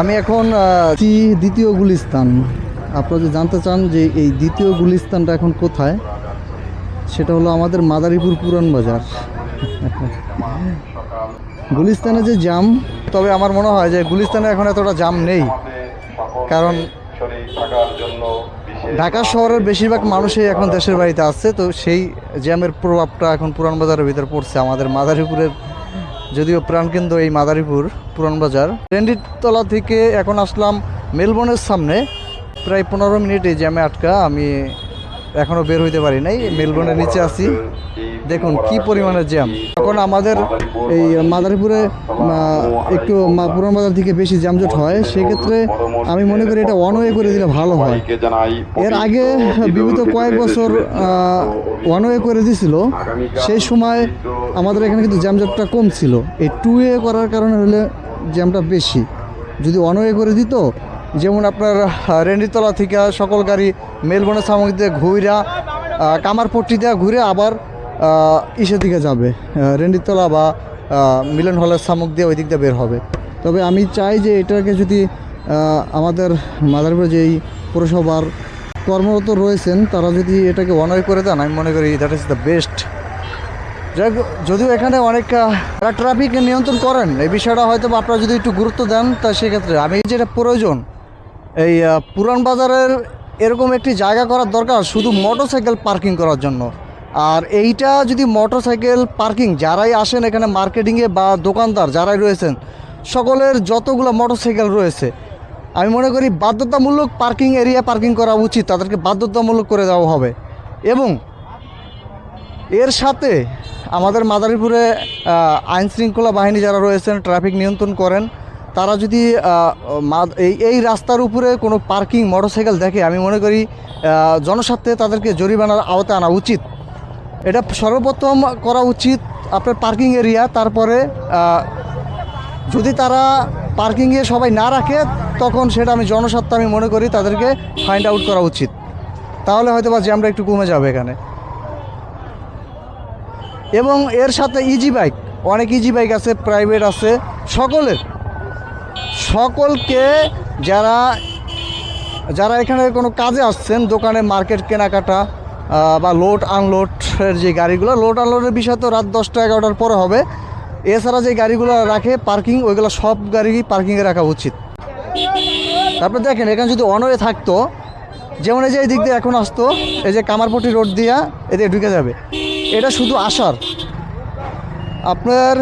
আমি এখন দ্বিতীয় গুলিস্তান? আপনারা যদি জানতে চান যে এই দ্বিতীয় গুলিস্তানটা এখন কোথায়, সেটা হলো আমাদের মাদারীপুর পুরান বাজার। গুলিস্তানে যে জাম, তবে আমার মনে হয় যে গুলিস্তানে এখন এতটা জাম নেই। কারণ ঢাকা শহরের বেশিরভাগ মানুষই এখন দেশের বাড়িতে আসছে, তো সেই জ্যামের প্রভাবটা এখন পুরান বাজারের ভিতরে পড়ছে। আমাদের মাদারীপুরের যদিও প্রাণকেন্দ্র এই মাদারীপুর পুরান বাজার। ট্রেন্ডিতলা থেকে এখন আসলাম মেলবোর্নের সামনে। প্রায় পনেরো মিনিট এই জ্যামে আটকা আমি এখনও বের হইতে পারি নাই। মেলবোর্নের নিচে আছি। দেখুন, কি পরিমাণের জ্যাম। এখন আমাদের এই মাদারীপুরে একটু পুরান বাজার থেকে বেশি জ্যামজট হয়। সেক্ষেত্রে আমি মনে করি এটা ওয়ান ওয়ে করে দিলে ভালো হয়। এর আগে বিগত কয়েক বছর ওয়ান ওয়ে করে দিছিল। সেই সময় আমাদের এখানে কিন্তু জ্যামজটটা কম ছিল। এই টু ওয়ে করার কারণে হলে জ্যামটা বেশি। যদি ওয়ান ওয়ে করে দিত যেমন আপনার রেন্ডিতলা থেকে সকল গাড়ি মেলবোর্নের সামগ্রী দিয়ে ঘুরা কামারপট্টি দিয়ে ঘুরে আবার ইসের দিকে যাবে। রেন্ডিতলা বা মিলন হলের সামুক দিয়ে ওই দিক দিয়ে বের হবে। তবে আমি চাই যে এটাকে যদি আমাদের মাদারীপুর যেই পৌরসভার কর্মরত রয়েছেন, তারা যদি এটাকে ওয়ান করে দেন, আমি মনে করি দ্যাট ইজ দ্য বেস্ট যাই যদিও এখানে অনেক ট্রাফিক নিয়ন্ত্রণ করেন, এই বিষয়টা হয়তো আপনারা যদি একটু গুরুত্ব দেন, তা সেক্ষেত্রে আমি যেটা প্রয়োজন এই পুরান বাজারের এরকম একটি জায়গা করার দরকার, শুধু মোটরসাইকেল পার্কিং করার জন্য। আর এইটা যদি মোটরসাইকেল পার্কিং, যারাই আসেন এখানে মার্কেটিংয়ে বা দোকানদার যারাই রয়েছেন, সকলের যতগুলো মোটরসাইকেল রয়েছে, আমি মনে করি বাধ্যতামূলক পার্কিং এরিয়া পার্কিং করা উচিত, তাদেরকে বাধ্যতামূলক করে দেওয়া হবে। এবং এর সাথে আমাদের মাদারীপুরে আইনশৃঙ্খলা বাহিনী যারা রয়েছেন, ট্রাফিক নিয়ন্ত্রণ করেন তারা যদি এই এই রাস্তার উপরে কোনো পার্কিং মোটরসাইকেল দেখে, আমি মনে করি জনস্বার্থে তাদেরকে জরিমানার আওতায় আনা উচিত। এটা সর্বপ্রথম করা উচিত আপনার পার্কিং এরিয়া, তারপরে যদি তারা পার্কিংয়ে সবাই না রাখে, তখন সেটা আমি জনস্বার্থে আমি মনে করি তাদেরকে ফাইন্ড আউট করা উচিত। তাহলে হয়তো বা জ্যামটা একটু কমে যাবে এখানে। এবং এর সাথে ইজি বাইক অনেক ইজি বাইক আছে প্রাইভেট আছে, সকলের। সকলকে যারা যারা এখানে কোনো কাজে আসছেন, দোকানে মার্কেট, কেনাকাটা বা লোড আনলোডের যে গাড়িগুলো, লোড আনলোডের বিষয় তো রাত দশটা এগারোটার পরে হবে। এছাড়া যে গাড়িগুলো রাখে পার্কিং ওইগুলো সব গাড়ি পার্কিংয়ে রাখা উচিত। তারপর দেখেন, এখানে যদি অনওয়ে থাকতো, যেমন এই যে এই দিক দিয়ে এখন আসতো, এই যে কামারপট্টি রোড দিয়া এদিকে ঢুকে যাবে। এটা শুধু আসার। আপনার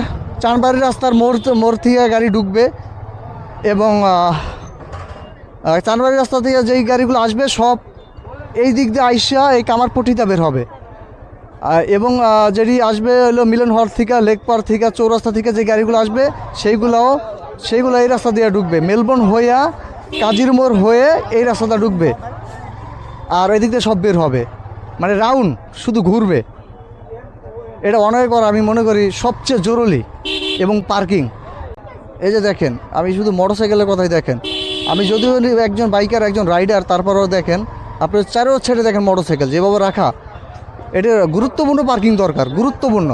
চানবাড়ি রাস্তার মোড় মোড় থেকে গাড়ি ঢুকবে এবং চানবাড়ি রাস্তা দিয়ে যেই গাড়িগুলো আসবে সব এই দিক দিয়ে আইসা এই কামারপট্টিতে বের হবে। এবং যেটি আসবে হলো মিলন হল থেকে লেকপার থেকে, চৌরাস্তা থেকে যে গাড়িগুলো আসবে, সেইগুলোও, সেইগুলো এই রাস্তা দিয়ে ঢুকবে। মেলবোর্ন হইয়া কাজির মোড় হয়ে এই রাস্তাটা ঢুকবে। আর এদিক দিয়ে সব বের হবে। মানে রাউন্ড, শুধু ঘুরবে। এটা অনেক আমি মনে করি সবচেয়ে জরুরি এবং পার্কিং। এই যে দেখেন, আমি শুধু মোটর সাইকেলের কথাই দেখেন। আমি যদিও একজন বাইকার একজন রাইডার তারপরেও দেখেন আপনার চারও ছেড়ে দেখেন মোটর সাইকেল যেভাবে রাখা। এটা গুরুত্বপূর্ণ পার্কিং দরকার, গুরুত্বপূর্ণ।